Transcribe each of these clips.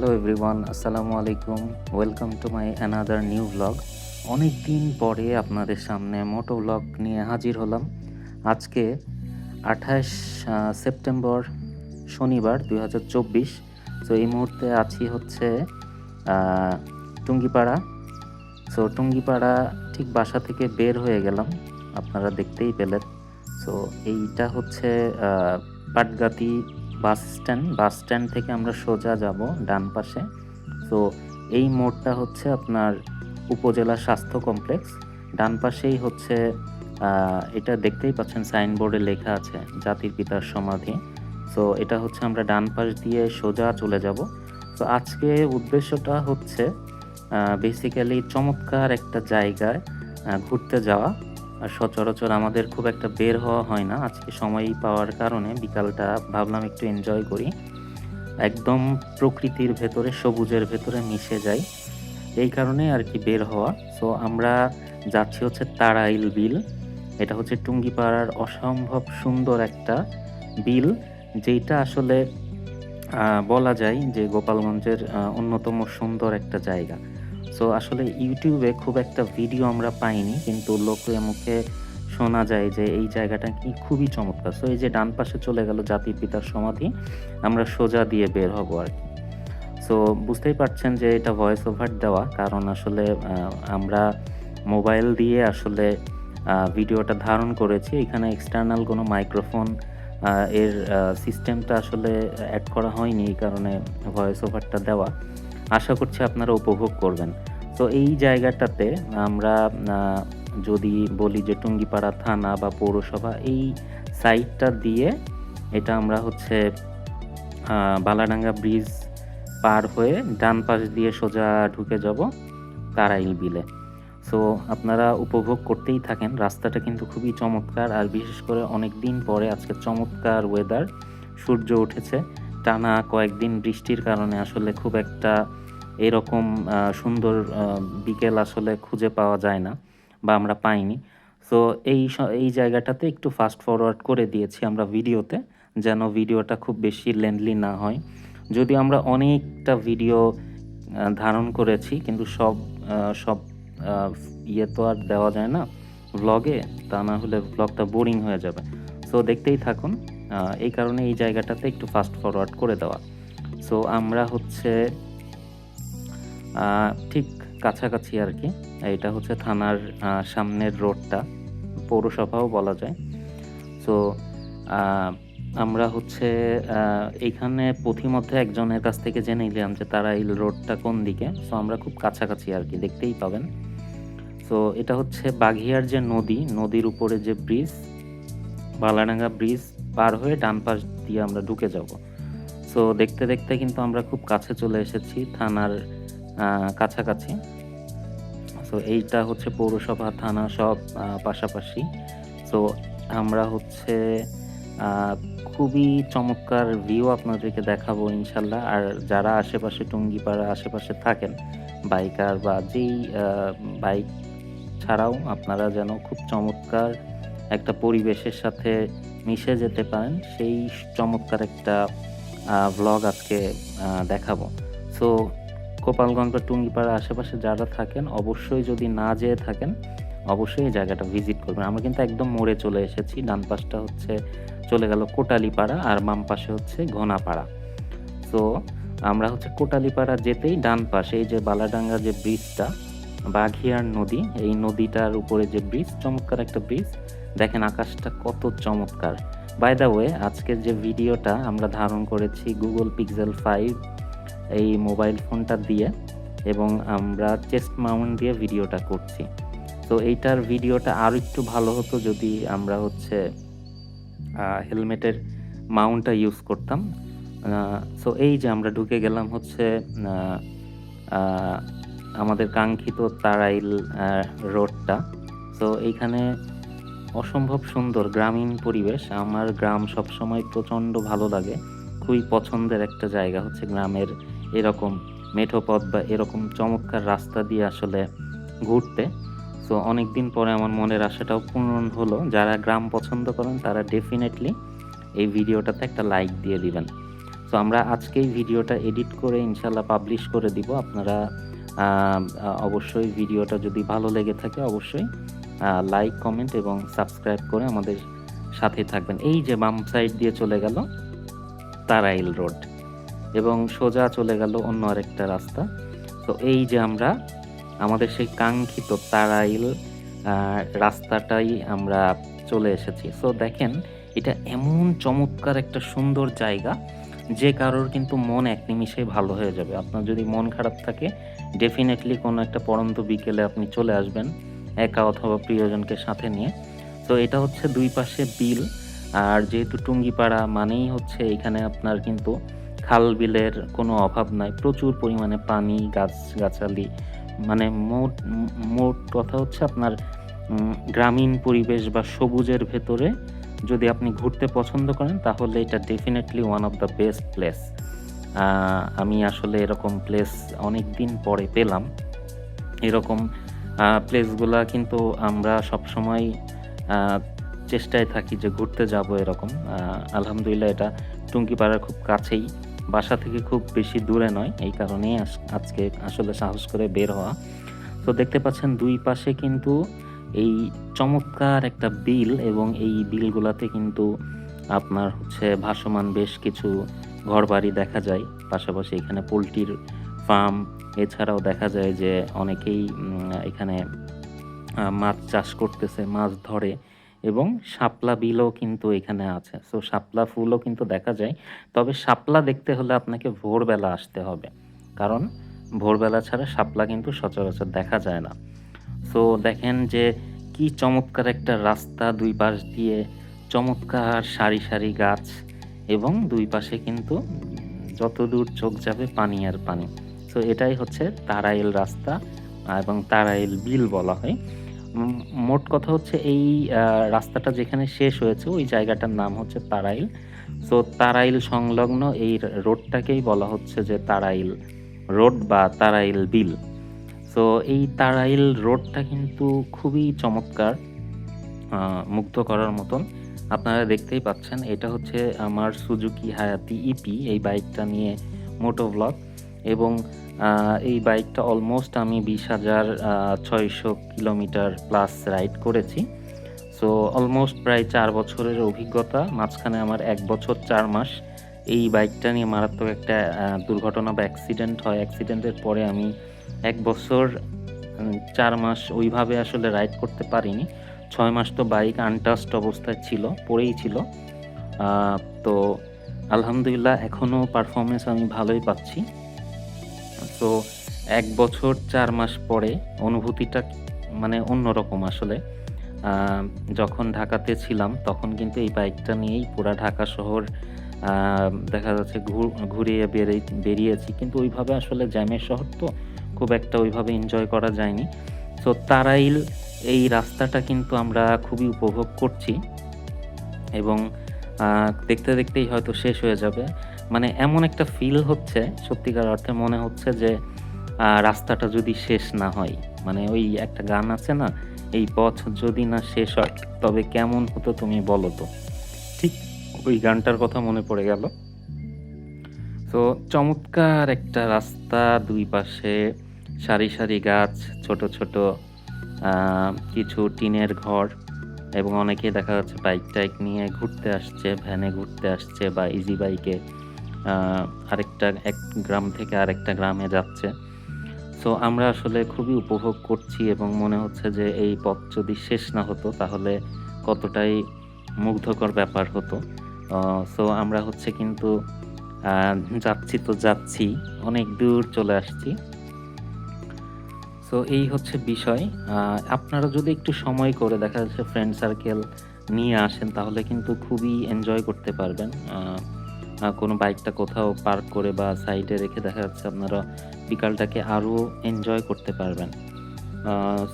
Hello everyone, আসসালামু আলাইকুম। Welcome to my another new blog. অনেক দিন পরে আপনাদের সামনে মোটো ব্লগ নিয়ে হাজির হলাম। আজকে আঠাশ সেপ্টেম্বর শনিবার দুই হাজার চব্বিশ। তো এই মুহূর্তে আছি হচ্ছে টুঙ্গিপাড়া। সো টুঙ্গিপাড়া ঠিক বাসা থেকে বের হয়ে গেলাম, আপনারা দেখতেই পেলেন। সো এইটা হচ্ছে Patgati bus stand bus stand থেকে আমরা সোজা যাব ডান পাশে। তো এই মোড়টা হচ্ছে আপনার উপজেলা স্বাস্থ্য কমপ্লেক্স। ডান পাশেই হচ্ছে এটা দেখতেই পাচ্ছেন, সাইনবোর্ডে লেখা আছে, জাতির পিতার সমাধি। সো এটা হচ্ছে আমরা ডান পাশ দিয়ে সোজা চলে যাব। তো আজকে উদ্দেশ্যটা হচ্ছে বেসিক্যালি চমৎকার একটা জায়গায় ঘুরতে যাওয়া। আর সচরাচর আমাদের খুব একটা বের হওয়া হয় না। আজকে সময় পাওয়ার কারণে বিকালটা ভাবলাম একটু এনজয় করি। একদম প্রকৃতির ভেতরে, সবুজের ভেতরে মিশে যাই। এই কারণে আর কি বের হওয়া। সো আমরা যাচ্ছি হচ্ছে তারাইল বিল। এটা হচ্ছে টুঙ্গিপাড়ার অসম্ভব সুন্দর একটা বিল যেটা আসলে বলা যায় যে গোপালগঞ্জের অন্যতম সুন্দর একটা জায়গা। সো আসলে ইউটিউবে খুব একটা ভিডিও আমরা পাইনি, কিন্তু লোকে মুখে শোনা যায় যে এই জায়গাটা কি খুবই চমৎকার। সো এই যে ডান পাশে চলে গেল জাতির পিতার সমাধি, আমরা সোজা দিয়ে বের হব আর কি। সো বুঝতেই পারছেন যে এটা ভয়েস ওভার দেওয়া, কারণ আসলে আমরা মোবাইল দিয়ে আসলে ভিডিওটা ধারণ করেছি। এখানে এক্সটার্নাল কোনো মাইক্রোফোন এর সিস্টেমটা আসলে অ্যাড করা হয়নি, এই কারণে ভয়েস ওভারটা দেওয়া। আশা করছি আপনারা উপভোগ করবেন। তো এই জায়গাটাতে আমরা যদি বলি যে টুঙ্গিপাড়া থানা বা পৌরসভা, এই সাইডটা দিয়ে এটা আমরা হচ্ছে বালাডাঙ্গা ব্রিজ পার হয়ে ডান পাশ দিয়ে সোজা ঢুকে যাব তারাইল বিলে। সো আপনারা উপভোগ করতেই থাকেন। রাস্তাটা কিন্তু খুবই চমৎকার। আর বিশেষ করে অনেক দিন পরে আজকে চমৎকার ওয়েদার সূর্য উঠেছে। টানা কয়েকদিন বৃষ্টির কারণে আসলে খুব একটা এরকম সুন্দর বিকেল আসলে খুঁজে পাওয়া যায় না বা আমরা পাইনি। সো এই এই জায়গাটাতে একটু ফাস্ট ফরওয়ার্ড করে দিয়েছি আমরা ভিডিওতে যেন ভিডিওটা খুব বেশি লেন্থলি না হয়। যদি আমরা অনেকটা ভিডিও ধারণ করেছি, কিন্তু সব সব ইয়ে তো আর দেওয়া যায় না। ব্লগে তা না হলে ব্লগটা বোরিং হয়ে যাবে। সো দেখতেই থাকুন এই কারণে এই জায়গাটাতে একটু ফাস্ট ফরওয়ার্ড করে দেওয়া। সো আমরা হচ্ছে ঠিক কাছাকাছি আর কি। এটা হচ্ছে থানার সামনের রোডটা, পৌরসভাও বলা যায়। তো আমরা হচ্ছে এইখানে পথিমধ্যে একজনের কাছ থেকে জেনে নিলাম যে তারা এই রোডটা কোন দিকে। সো আমরা খুব কাছাকাছি আর কি, দেখতেই পাবেন। তো এটা হচ্ছে বাঘিয়ার যে নদী, নদীর উপরে যে ব্রিজ, বালাডাঙ্গা ব্রিজ পার হয়ে ডান পাশ দিয়ে আমরা ঢুকে যাব। সো দেখতে দেখতে কিন্তু আমরা খুব কাছে চলে এসেছি থানার কাছাকাছি। সো এইটা হচ্ছে পৌরসভা, থানা সব পাশাপাশি। সো আমরা হচ্ছে খুবই চমৎকার ভিউ আপনাদেরকে দেখাবো ইনশাল্লাহ। আর যারা আশেপাশে টুঙ্গিপাড়া আশেপাশে থাকেন বাইকার বা যেই বাইক ছাড়াও আপনারা যেন খুব চমৎকার একটা পরিবেশের সাথে মিশে যেতে পারেন, সেই চমৎকার একটা ভ্লগ আজকে দেখাবো। সো গোপালগঞ্জ বা টুঙ্গিপাড়া আশেপাশে যারা থাকেন, অবশ্যই যদি না যেয়ে থাকেন, অবশ্যই এই জায়গাটা ভিজিট করবেন। আমরা কিন্তু একদম মোড়ে চলে এসেছি। ডান পাশটা হচ্ছে চলে গেল কোটালিপাড়া আর বাম পাশে হচ্ছে ঘোনাপাড়া। তো আমরা হচ্ছে কোটালিপাড়া যেতেই ডান পাশে এই যে বালাডাঙ্গা যে ব্রিজটা, বাঘিয়ার নদী, এই নদীটার উপরে যে ব্রিজ, চমৎকার একটা ব্রিজ। দেখেন আকাশটা কত চমৎকার। বাই দ্য ওয়ে আজকের যে ভিডিওটা আমরা ধারণ করেছি গুগল পিক্সেল ফাইভ এই মোবাইল ফোনটা দিয়ে এবং আমরা চেস্ট মাউন্ট দিয়ে ভিডিওটা করছি। তো এইটার ভিডিওটা আরও একটু ভালো হতো যদি আমরা হচ্ছে হেলমেটের মাউন্টটা ইউজ করতাম। সো এই যে আমরা ঢুকে গেলাম হচ্ছে আমাদের কাঙ্ক্ষিত তারাইল রোডটা। তো এইখানে অসম্ভব সুন্দর গ্রামীণ পরিবেশ। আমার গ্রাম সবসময় প্রচণ্ড ভালো লাগে। খুবই পছন্দের একটা জায়গা হচ্ছে গ্রামের এরকম মেঠো পথ বা এরকম চমৎকার রাস্তা দিয়ে আসলে ঘুরতে। তো অনেক দিন পরে আমার মনের আশাটাও পূরণ হলো। যারা গ্রাম পছন্দ করেন, তারা ডেফিনেটলি এই ভিডিওটাতে একটা লাইক দিয়ে দিবেন। তো আমরা আজকেই ভিডিওটা এডিট করে ইনশাল্লাহ পাবলিশ করে দিব। আপনারা অবশ্যই ভিডিওটা যদি ভালো লেগে থাকে, অবশ্যই লাইক কমেন্ট এবং সাবস্ক্রাইব করে আমাদের সাথে থাকবেন। এই যে বাম সাইড দিয়ে চলে গেল। তারাইল রোড এবং সোজা চলে গেল অন্য আরেকটা রাস্তা। তো এই যে আমরা, আমাদের সেই কাঙ্ক্ষিত তারাইল রাস্তাটাই আমরা চলে এসেছি। সো দেখেন, এটা এমন চমৎকার একটা সুন্দর জায়গা, যে কারোর কিন্তু মন এক নিমিষেই ভালো হয়ে যাবে। আপনার যদি মন খারাপ থাকে ডেফিনেটলি কোনো একটা পরন্ত বিকেলে আপনি চলে আসবেন, একা অথবা প্রিয়জনকে সাথে নিয়ে। তো এটা হচ্ছে দুই পাশে বিল আর যেহেতু টুঙ্গিপাড়া মানেই হচ্ছে এখানে আপনার কিন্তু খাল বিলের কোনো অভাব নাই, প্রচুর পরিমাণে পানি, গাছ গাছালি মানে মোট মোট কথা হচ্ছে আপনার গ্রামীণ পরিবেশ বা সবুজের ভেতরে যদি আপনি ঘুরতে পছন্দ করেন তাহলে এটা definitely one of the best place আমি আসলে এরকম প্লেস অনেক দিন পরে পেলাম। এরকম প্লেসগুলা কিন্তু আমরা সবসময় চেষ্টায় থাকি যে ঘুরতে যাব এরকম। আলহামদুলিল্লাহ এটা টুঙ্গিপাড়ার খুব কাছেই। বাসা থেকে খুব বেশি দূরে নয়, এই কারণেই আজ- আজকে আসলে সাহস করে বের হওয়া। তো দেখতে পাচ্ছেন দুই পাশে কিন্তু এই চমৎকার একটা বিল এবং এই বিলগুলাতে কিন্তু আপনার হচ্ছে ভাসমান বেশ কিছু ঘরবাড়ি দেখা যায়। পাশাপাশি এখানে পোলট্রির ফার্ম, এছাড়াও দেখা যায় যে অনেকেই এখানে মাছ চাষ করতেছে, মাছ ধরে। এবং শাপলা বিলও কিন্তু এখানে আছে। সো শাপলা ফুলও কিন্তু দেখা যায়। তবে শাপলা দেখতে হলে আপনাকে ভোরবেলা আসতে হবে। কারণ ভোরবেলা ছাড়া শাপলা কিন্তু সচরাচর দেখা যায় না। সো দেখেন যে কি চমৎকার একটা রাস্তা দুই পাশ দিয়ে চমৎকার সারি সারি গাছ এবং দুই পাশে কিন্তু যত দূর চোখ যাবে পানি আর পানি। সো এটাই হচ্ছে তারাইল রাস্তা এবং তারাইল বিল বলা হয়। মোট কথা হচ্ছে এই রাস্তাটা যেখানে শেষ হয়েছে, ওই জায়গাটার নাম হচ্ছে তারাইল। সো তারাইল সংলগ্ন এই রোডটাকেই বলা হচ্ছে যে তারাইল রোড বা তারাইল বিল। সো এই তারাইল রোডটা কিন্তু খুবই চমৎকার মুগ্ধ করার মতন। আপনারা দেখতেই পাচ্ছেন, এটা হচ্ছে আমার সুজুকি হায়াতি ইপি, এই বাইকটা নিয়ে মোটো ব্লগ। এবং এই বাইকটা অলমোস্ট আমি বিশ হাজার ছয়শো কিলোমিটার প্লাস রাইড করেছি। সো অলমোস্ট প্রায় চার বছরের অভিজ্ঞতা, মাঝখানে আমার এক বছর চার মাস। এই বাইকটা নিয়ে মারাত্মক একটা দুর্ঘটনা বা অ্যাক্সিডেন্ট হয়। অ্যাক্সিডেন্টের পরে আমি এক বছর চার মাস ওইভাবে আসলে রাইড করতে পারিনি। ছয় মাস তো বাইক আনটাস্ট অবস্থায় ছিল, পড়েই ছিল। তো আলহামদুলিল্লাহ এখনও পারফরমেন্স আমি ভালোই পাচ্ছি। তো এক বছর চার মাস পরে অনুভূতিটা মানে অন্যরকম আসলে। যখন ঢাকাতে ছিলাম তখন কিন্তু এই বাইকটা নিয়েই পুরা ঢাকা শহর দেখা যাচ্ছে ঘুর- ঘুরিয়ে বেরিয়ে বেরিয়েছি। কিন্তু ওইভাবে আসলে জ্যামের শহর তো খুব একটা ওইভাবে এনজয় করা যায়নি। তো তারাইল এই রাস্তাটা কিন্তু আমরা খুবই উপভোগ করছি এবং দেখতে দেখতেই হয়তো শেষ হয়ে যাবে। মানে এমন একটা ফিল হচ্ছে, সত্যিকার অর্থে মনে হচ্ছে যে রাস্তাটা যদি শেষ না হয় মানে ওই একটা গান আছে না, এই পথ যদি না শেষ হয়, তবে কেমন হতো তুমি বলো তো? ঠিক ওই গানটার কথা মনে পড়ে গেল। তো চমৎকার একটা রাস্তা, দুই পাশে সারি সারি গাছ, ছোট ছোট কিছু টিনের ঘর এবং অনেকে দেখা যাচ্ছে বাইক টাইক নিয়ে ঘুরতে আসছে ভ্যানে ঘুরতে আসছে বা ইজি বাইকে আরেকটা এক গ্রাম থেকে আরেকটা গ্রামে যাচ্ছে। সো আমরা আসলে খুবই উপভোগ করছি এবং মনে হচ্ছে যে এই পথ যদি শেষ না হতো, তাহলে কতটাই মুগ্ধকর ব্যাপার হতো। সো আমরা হচ্ছে কিন্তু যাচ্ছি তো যাচ্ছি, অনেক দূর চলে আসছি। সো এই হচ্ছে বিষয়। আপনারা যদি একটু সময় করে দেখা যাচ্ছে ফ্রেন্ড সার্কেল নিয়ে আসেন, তাহলে কিন্তু খুবই এনজয় করতে পারবেন। কোনো বাইকটা কোথাও পার্ক করে বা সাইডে রেখে দেখা যাচ্ছে আপনারা বিকালটাকে আরও এনজয় করতে পারবেন।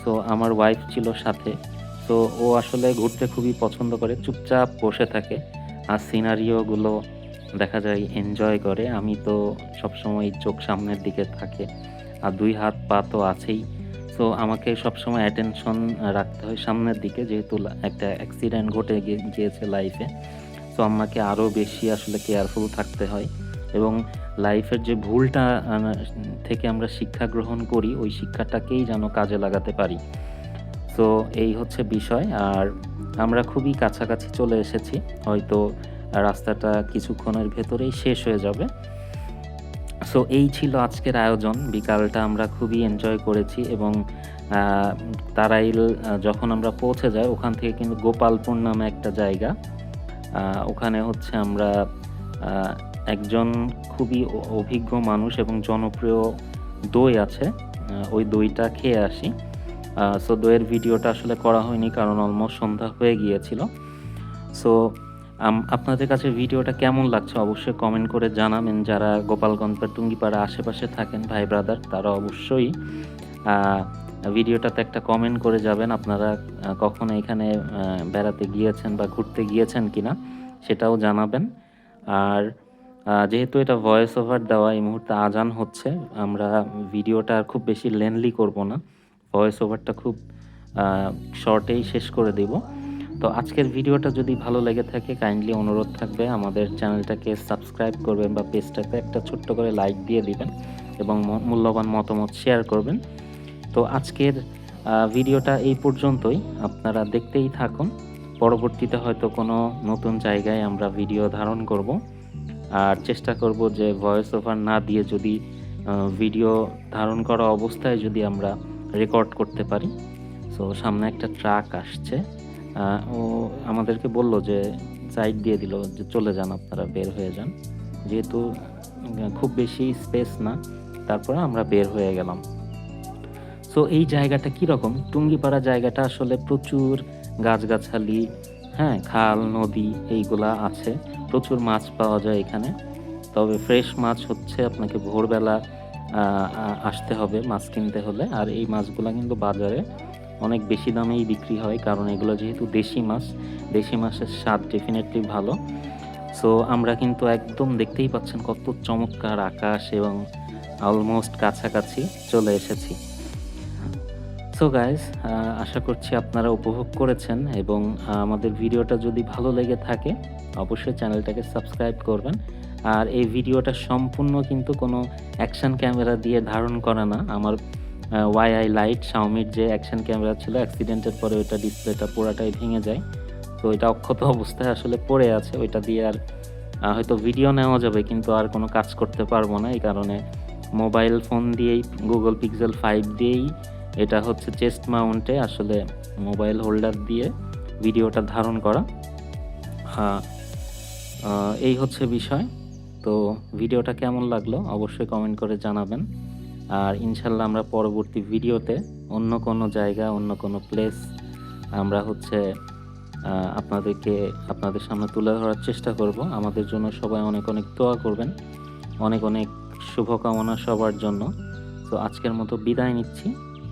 সো আমার ওয়াইফ ছিল সাথে। তো ও আসলে ঘুরতে খুবই পছন্দ করে, চুপচাপ বসে থাকে। আর সিনারিওগুলো দেখা যায় এনজয় করে। আমি তো সবসময় চোখ সামনের দিকে থাকে, আর দুই হাত পা তো আছেই। সো আমাকে সবসময় অ্যাটেনশন রাখতে হয় সামনের দিকে, যেহেতু একটা অ্যাক্সিডেন্ট ঘটে গিয়ে- গিয়েছে লাইফে সো আমাকে আরও বেশি আসলে কেয়ারফুল থাকতে হয় এবং লাইফের যে ভুলটা থেকে আমরা শিক্ষা গ্রহণ করি, ওই শিক্ষাটাকেই যেন কাজে লাগাতে পারি। তো এই হচ্ছে বিষয়। আর আমরা খুবই কাছাকাছি চলে এসেছি। হয়তো রাস্তাটা কিছুক্ষণের ভেতরেই শেষ হয়ে যাবে। সো এই ছিল আজকের আয়োজন। বিকালটা আমরা খুবই এনজয় করেছি এবং তারাইল যখন আমরা পৌঁছে যাই, ওখান থেকে কিন্তু গোপালপুর নামে একটা জায়গা। ওখানে হচ্ছে আমরা একজন খুবই অভিজ্ঞ মানুষ এবং জনপ্রিয় দই আছে। ওই দইটা খেয়ে আসি। সো দইয়ের ভিডিওটা আসলে করা হয়নি কারণ অলমোস্ট সন্ধ্যা হয়ে গিয়েছিল। সো আপনাদের কাছে ভিডিওটা কেমন লাগছে অবশ্যই কমেন্ট করে জানাবেন। যারা গোপালগঞ্জ বা টুঙ্গিপাড়া আশেপাশে থাকেন, ভাই ব্রাদার তারা অবশ্যই ভিডিওটাতে একটা কমেন্ট করে যাবেন আপনারা কখনো এখানে বেড়াতে গিয়েছেন বা ঘুরতে গিয়েছেন কি না সেটাও জানাবেন। আর যেহেতু এটা ভয়েস ওভার দেওয়া, এই মুহূর্তে আজান হচ্ছে, আমরা ভিডিওটা আর খুব বেশি লেনলি করব না। ভয়েস ওভারটা খুব শর্টেই শেষ করে দেব। তো আজকের ভিডিওটা যদি ভালো লেগে থাকে কাইন্ডলি অনুরোধ থাকবে, আমাদের চ্যানেলটাকে সাবস্ক্রাইব করবেন বা পেজটাতে একটা ছোট্ট করে লাইক দিয়ে দিবেন এবং মূল্যবান মতামত শেয়ার করবেন। তো আজকের ভিডিওটা এই পর্যন্তই। আপনারা দেখতেই থাকুন। পরবর্তীতে হয়তো কোনো নতুন জায়গায় আমরা ভিডিও ধারণ করব। আর চেষ্টা করব যে ভয়েস ওভার না দিয়ে যদি ভিডিও ধারণ করা অবস্থায় যদি আমরা রেকর্ড করতে পারি। সো সামনে একটা ট্রাক আসছে। ও আমাদেরকে বলল যে সাইড দিয়ে দিল, যে চলে যান আপনারা, বের হয়ে যান। যেহেতু খুব বেশি স্পেস না। তারপরে আমরা বের হয়ে গেলাম। সো এই জায়গাটা কীরকম? টুঙ্গিপাড়া জায়গাটা আসলে প্রচুর গাছগাছালি হ্যাঁ খাল, নদী এইগুলা আছে। প্রচুর মাছ পাওয়া যায় এখানে। তবে ফ্রেশ মাছ হচ্ছে আপনাকে ভোরবেলা আসতে হবে মাছ কিনতে হলে। আর এই মাছগুলো কিন্তু বাজারে অনেক বেশি দামেই বিক্রি হয়, কারণ এগুলো যেহেতু দেশি মাছ, দেশি মাছের স্বাদ ডেফিনেটলি ভালো। সো আমরা কিন্তু একদম দেখতেই পাচ্ছেন কত চমৎকার আকাশ এবং অলমোস্ট কাছাকাছি চলে এসেছি। সো গাইজ আশা করছি আপনারা উপভোগ করেছেন এবং আমাদের ভিডিওটা যদি ভালো লেগে থাকে, অবশ্যই চ্যানেলটাকে সাবস্ক্রাইব করবেন। আর এই ভিডিওটা সম্পূর্ণ কিন্তু কোনো অ্যাকশন ক্যামেরা দিয়ে ধারণ করা না। আমার ওয়াই আই লাইট শাওমির যে অ্যাকশন ক্যামেরা ছিল, অ্যাক্সিডেন্টের পরে ওইটা ডিসপ্লেটা পুরাটাই ভেঙে যায়। তো এটা অক্ষত অবস্থায় আসলে পড়ে আছে। ওইটা দিয়ে আর হয়তো ভিডিও নেওয়া যাবে, কিন্তু আর কোনো কাজ করতে পারব না। এই কারণে মোবাইল ফোন দিয়েই গুগল পিক্সেল ফাইভ দিয়েই এটা হচ্ছে চেস্ট মাউন্টে আসলে মোবাইল হোল্ডার দিয়ে ভিডিওটা ধারণ করা। হ্যাঁ এই হচ্ছে বিষয়। তো ভিডিওটা কেমন লাগল অবশ্যই কমেন্ট করে জানাবেন। আর ইনশাল্লাহ আমরা পরবর্তী ভিডিওতে অন্য কোনো জায়গা, অন্য কোনো প্লেস আমরা হচ্ছে আপনাদেরকে, আপনাদের সামনে তুলে ধরার চেষ্টা করব। আমাদের জন্য সবাই অনেক অনেক দোয়া করবেন। অনেক অনেক শুভকামনা সবার জন্য। তো আজকের মতো বিদায় নিচ্ছি।